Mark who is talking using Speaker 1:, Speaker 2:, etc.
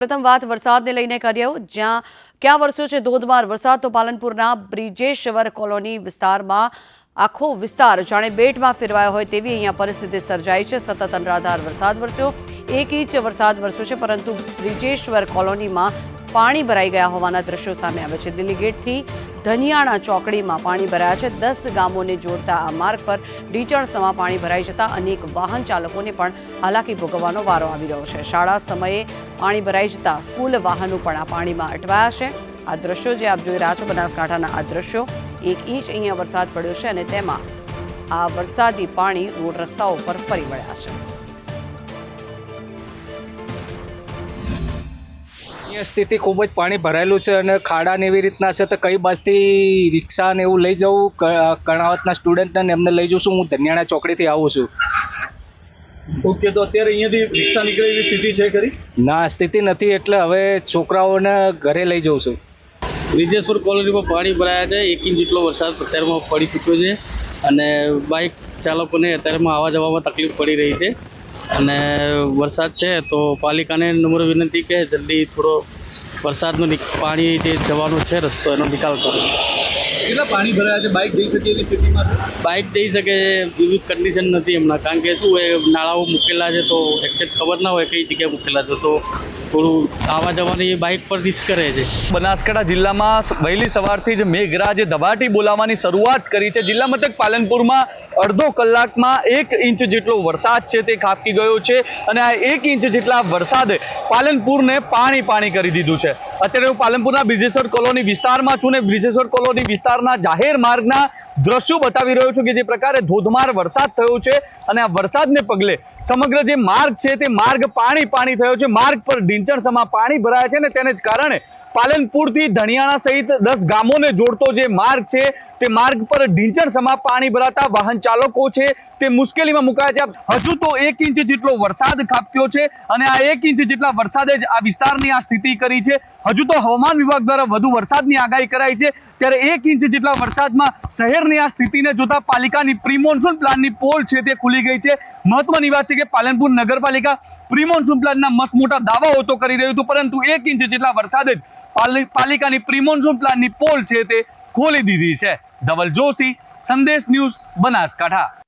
Speaker 1: પ્રથમ વાત વરસાદને લઈને કર્યો, જ્યાં ક્યાં વર્ષો છે? ધોધમાર વરસાદ તો પાલનપુરના બ્રિજેશ્વર કોલોની વિસ્તારમાં આખો વિસ્તાર જાણે બેટમાં ફેરવાયો હોય તેવી અહીંયા પરિસ્થિતિ સર્જાઈ છે. સતત અનરાધાર વરસાદ વરસ્યો. એક ઇંચ વરસાદ વરસ્યો છે, પરંતુ બ્રિજેશ્વર કોલોનીમાં પાણી ભરાઈ ગયા હોવાના દ્રશ્યો સામે આવે છે. દિલ્હી ગેટથી ધનિયાણા ચોકડીમાં પાણી ભરાયા છે. દસ ગામોને જોડતા આ માર્ગ પર ઢીચણસમાં પાણી ભરાઈ જતા અનેક વાહન ચાલકોને પણ હાલાકી ભોગવવાનો વારો આવી રહ્યો છે. શાળા સમયે પાણી ભરાઈ જતા સ્કૂલ વાહનો પણ આ પાણીમાં અટવાયા છે. આ દ્રશ્યો જે આપ જોઈ રહ્યા છો, બનાસકાંઠાના આ દ્રશ્યો, એક ઇંચ અહીંયા વરસાદ પડ્યો છે અને તેમાં આ વરસાદી પાણી રોડ રસ્તાઓ પર ફરી વળ્યા છે.
Speaker 2: અહીંયા સ્થિતિ ખૂબ જ પાણી ભરાયેલું છે અને ખાડા ને એવી રીતના છે તો કઈ બાજથી રિક્ષા ને એવું લઈ જવું? કર્ણાવતના સ્ટુડન્ટને એમને લઈ જઉં છું હું ધન્યાણા ચોકડીથી આવું છું.
Speaker 3: ઓકે તો અત્યારે અહીંયાથી રિક્ષા નીકળે એવી સ્થિતિ છે ખરી?
Speaker 2: ના સ્થિતિ નથી એટલે હવે છોકરાઓને ઘરે લઈ જઉં છું.
Speaker 4: વિજેશ્વર કોલોનીમાં પાણી ભરાયા છે. એક ઇંચ જેટલો વરસાદ અત્યારમાં પડી ચૂક્યો છે અને બાઇક ચાલકોને અત્યારમાં આવવા જવામાં તકલીફ પડી રહી છે. અને વરસાદ છે તો પાલિકાને નમ્ર વિનંતી કે જલ્દી થોડો વરસાદનું પાણી જે જવાનો છે રસ્તો એનો નિકાલ કરો.
Speaker 3: કેટલા પાણી ભરાયા છે? બાઇક જઈ શકે એવી સ્થિતિમાં
Speaker 4: બાઇક જઈ શકે વિવિધ કન્ડિશન નથી હમણાં. કારણ કે શું એ નાળાઓ મૂકેલા છે તો એક્ઝેક્ટ ખબર ના હોય કઈ જગ્યાએ મૂકેલા છે. તો થોડું આવવા જવાની બાઇક પર રિસ્ક કરે છે.
Speaker 3: બનાસકાંઠા જિલ્લામાં વહેલી સવારથી જ મેઘરાજે ધબાટી બોલાવવાની શરૂઆત કરી છે. જિલ્લા મથક પાલનપુરમાં અડધો કલાકમાં એક ઇંચ જેટલો વરસાદ છે તે ખાબકી ગયો છે અને આ એક ઇંચ જેટલા વરસાદે પાલનપુરને પાણી પાણી કરી દીધું છે. અત્યારે હું પાલનપુરના બ્રિજેશ્વર કોલોની વિસ્તારમાં છું ને બ્રિજેશ્વર કોલોની વિસ્તારના જાહેર માર્ગના દ્રશ્યો બતાવી રહ્યો છું કે જે પ્રકારે ધોધમાર વરસાદ થયો છે અને આ વરસાદને પગલે સમગ્ર જે માર્ગ છે તે માર્ગ પાણી પાણી થયો છે. માર્ગ પર ઢીંચણસમાં પાણી ભરાયા છે ને તેને જ કારણે પાલનપુરથી ધણિયાણા સહિત દસ ગામોને જોડતો જે માર્ગ છે તે માર્ગ પર ઢીંચણસમાં પાણી ભરાતા વાહન ચાલકો છે. તે મુશ્કેલીમાં મુકાયા છે. હજુ તો એક ઇંચ જેટલો વરસાદ ખાબક્યો છે અને આ એક ઇંચ જેટલા વરસાદે જ આ વિસ્તારની આ સ્થિતિ કરી છે. હજુ તો હવામાન વિભાગ દ્વારા વધુ વરસાદની આગાહી કરાઈ છે. ત્યારે એક ઇંચ જેટલા વરસાદમાં શહેરની આ સ્થિતિને જોતા પાલિકાની પ્રી પ્લાનની પોલ છે તે ખુલી ગઈ છે. મહત્વની વાત છે કે પાલનપુર નગરપાલિકા પ્રી પ્લાનના મસ્ત મોટા દાવાઓ તો કરી રહ્યું હતું, પરંતુ એક ઇંચ જેટલા વરસાદે જ પાલિ- પાલિકાની પ્રી મોન્સૂન પ્લાનની પોલ છે તે ખોલી દીધી છે. ધવલ જોશી સંદેશ ન્યૂઝ બનાસકાંઠા.